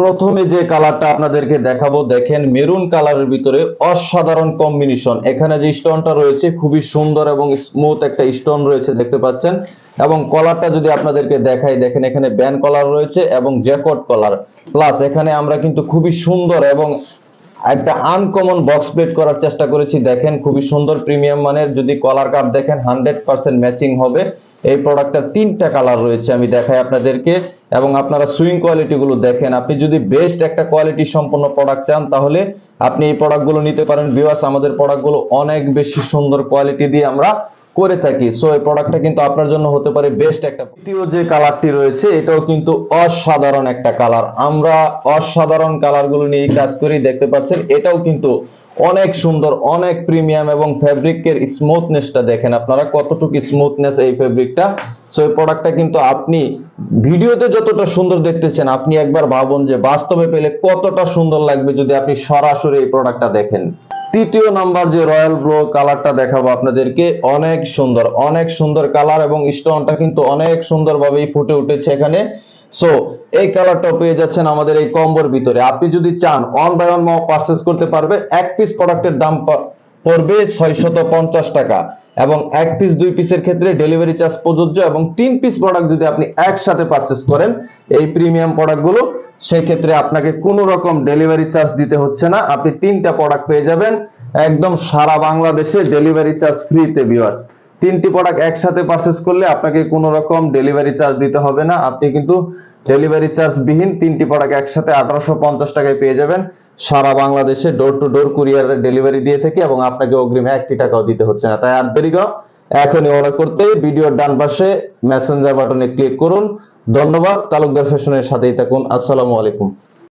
প্রথমে যে কালারটা আপনাদেরকে দেখাবো, দেখেন মেরুন কালারের ভিতরে অসাধারণ কম্বিনেশন এখানে যে স্টোনটা রয়েছে, খুবই সুন্দর এবং স্মুথ একটা স্টোন রয়েছে, দেখতে পাচ্ছেন? এবং কলারটা যদি আপনাদেরকে দেখাই, দেখেন এখানে ব্যান কলার রয়েছে এবং জ্যাকট কলার প্লাস এখানে আমরা কিন্তু খুবই সুন্দর এবং একটা আনকমন বক্স প্লেট করার চেষ্টা করেছি। দেখেন, খুবই সুন্দর প্রিমিয়াম মানের। যদি কলার কাপ দেখেন হান্ড্রেড পার্সেন্ট ম্যাচিং হবে। এই প্রোডাক্টটার তিনটা কালার রয়েছে, আমি দেখাই আপনাদেরকে। এবং আপনারা সুইং কোয়ালিটি গুলো দেখেন। আপনি যদি বেস্ট একটা কোয়ালিটি সম্পন্ন প্রোডাক্ট চান, তাহলে আপনি এই প্রোডাক্টগুলো নিতে পারেন। ভিউয়ার্স আমাদের প্রোডাক্টগুলো অনেক বেশি সুন্দর কোয়ালিটি দিয়ে আমরা করে থাকি। সো এই প্রোডাক্টটা কিন্তু আপনার জন্য হতে পারে বেস্ট একটা। দ্বিতীয় যে কালারটি রয়েছে, এটাও কিন্তু অসাধারণ একটা কালার আমরা অসাধারণ কালারগুলো নিয়ে কাজ করি, দেখতে পাচ্ছেন? এটাও কিন্তু অনেক সুন্দর, অনেক প্রিমিয়াম এবং ফ্যাব্রিকের স্মুথনেসটা দেখেন আপনারা কতটুকু স্মুথনেস এই ফ্যাব্রিকটা সো এই প্রোডাক্টটা কিন্তু আপনি ভিডিওতে যতটা সুন্দর দেখতেছেন, আপনি একবার ভাবুন যে বাস্তবে পেলে কতটা সুন্দর লাগবে যদি আপনি সরাসরি এই প্রোডাক্টটা দেখেন। তৃতীয় নাম্বার যে রয়্যাল ব্লু কালারটা দেখাবো আপনাদেরকে, অনেক সুন্দর অনেক সুন্দর কালার এবং স্টোনটা কিন্তু অনেক সুন্দরভাবেই ফুটে উঠেছে এখানে। সো এই কালারটাও পেয়ে যাচ্ছেন আমাদের এই কম্বোর ভিতরে। আপনি যদি চান ওয়ান বাই ওয়ান পারচেস করতে পারবে। এক পিস প্রোডাক্টের দাম পড়বে ছয়শত টাকা। এবং এক পিস দুই পিসের ক্ষেত্রে ডেলিভারি চার্জ প্রযোজ্য এবং তিন পিস প্রোডাক্ট যদি আপনি একসাথে পারচেস করেন, এই প্রিমিয়াম প্রোডাক্টগুলো সেক্ষেত্রে আপনাকে কোনো রকম ডেলিভারি চার্জ দিতে হচ্ছে না। আপনি তিনটা প্রোডাক্ট পেয়ে যাবেন। একদম সারা বাংলাদেশে ডেলিভারি চার্জ ফ্রিতে ভিউয়ার্স তিনটি প্রোডাক্ট একসাথে পারচেস করলে আপনাকে কোনো রকম ডেলিভারি চার্জ দিতে হবে না। আপনি কিন্তু ডেলিভারি চার্জ বিহীন তিনটি প্রোডাক্ট একসাথে আঠারোশো পঞ্চাশ টাকায় পেয়ে যাবেন। সারা বাংলাদেশে ডোর টু ডোর কুরিয়ারের ডেলিভারি দিয়ে থাকি এবং আপনাকে অগ্রিম একটি টাকাও দিতে হচ্ছে না। তাই আর দেরি এখনই অর্ডার করতে ভিডিওর ডান পাশে মেসেঞ্জার বাটনে ক্লিক করুন। ধন্যবাদ, তালুকদার ফ্যাশনের সাথেই থাকুন। আসসালামু আলাইকুম।